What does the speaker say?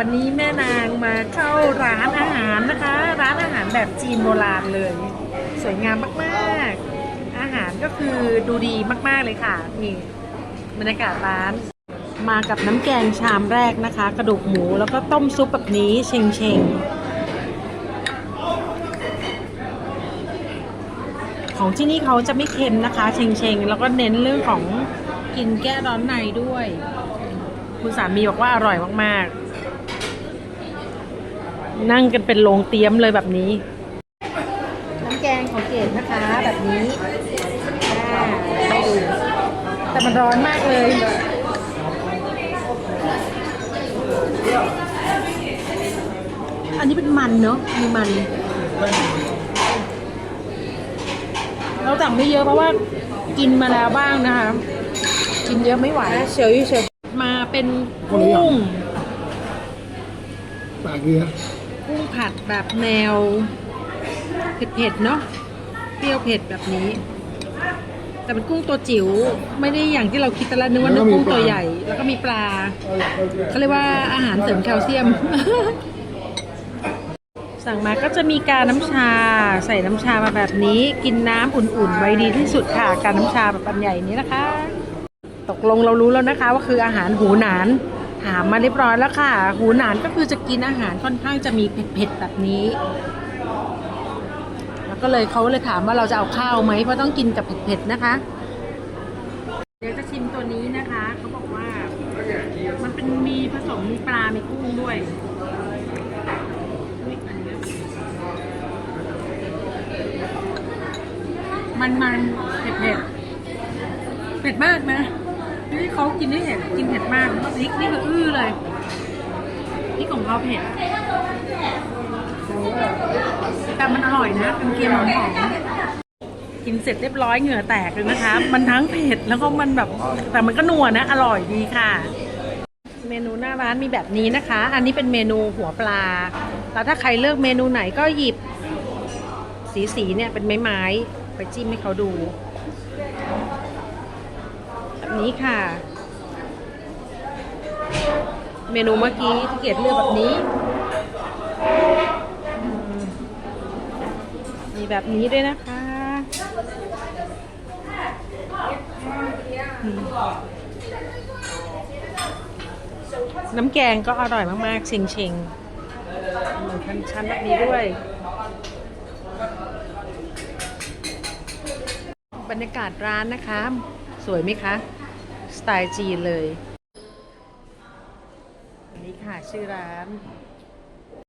วันนี้แม่นางมาเข้าร้านอาหารนะคะ ร้านอาหารแบบจีนโบราณเลย สวยงามมากๆ อาหารก็คือดูดีมากๆเลยค่ะนี่บรรยากาศร้าน มากับน้ำแกงชามแรกนะคะ กระดูกหมูแล้วก็ต้มซุปแบบนี้เชงเชงของที่นี่เขาจะไม่เค็มนะคะ เชงเชงแล้วก็เน้นเรื่องของกินแก้ร้อนในด้วย คุณสามีบอกว่าอร่อยมาก ๆ นั่งกันเป็นโรงเตรียมเลยแบบนี้ น้ำแกงของเกดนะคะแบบนี้อ่าให้ดู แต่มันร้อนมากเลย อันนี้เป็นมันเนอะมีมัน เราสั่งไม่เยอะเพราะว่ากินมาแล้วบ้างนะคะ กินเยอะไม่ไหวเฉียวอยู่เฉียวมาเป็นกุ้ง ปากเรือ กุ้งผัดแบบแนว เผ็ดๆเนาะเปรี้ยวเผ็ดแบบนี้ แต่เป็นกุ้งตัวจิ๋วไม่ได้อย่างที่เราคิดแต่ละนึกว่านึกกุ้งตัวใหญ่ แล้วก็มีปลาเขาเรียกว่าอาหารเสริมแคลเซียม สั่งมาก็จะมีการน้ำชา ใส่น้ำชามาแบบนี้ กินน้ำอุ่นๆไว้ดีที่สุดค่ะ การน้ำชาแบบอันใหญ่นี้นะคะ ตกลงเรารู้แล้วนะคะว่าคืออาหารหูหนาน ถามมาเรียบร้อยแล้วค่ะ หูหนานก็คือจะกินอาหารค่อนข้างจะมีเผ็ดๆแบบนี้ แล้วก็เลยเขาเลยถามว่าเราจะเอาข้าวไหมเพราะต้องกินกับเผ็ดๆนะคะ เดี๋ยวจะชิมตัวนี้นะคะเขาบอกว่า มันเป็นมีผสมมีปลา มีกุ้งด้วยมันมันๆเผ็ดเผ็ดๆเผ็ดมากนะที่ เขากินได้เห็นกินเผ็ดมากพริกนี่คืออื้อเลยพริกของเขาเผ็ดแต่มันอร่อยนะเป็นเกี๊ยวหอมๆกินเสร็จเรียบร้อยเหงื่อแตกเลยนะคะ มันทั้งเผ็ดแล้วก็มันแบบแต่มันก็นัวนะ อร่อยดีค่ะ เมนูหน้าร้านมีแบบนี้นะคะ อันนี้เป็นเมนูหัวปลาแล้วถ้าใครเลือกเมนูไหนก็หยิบสีสีๆเนี่ยเป็นไม้ไม้ๆไปจิ้มให้เขาดู แบบนี้ค่ะ เมนูเมื่อกี้ที่เกียรติเลือกแบบนี้ มีแบบนี้ด้วยนะคะน้ำแกงก็อร่อยมากๆ เชงเชงๆเหมือนชั้นแบบนี้ด้วย บรรยากาศร้านนะคะ สวยไหมคะ สไตล์จีนเลย ค่ะ ชื่อร้าน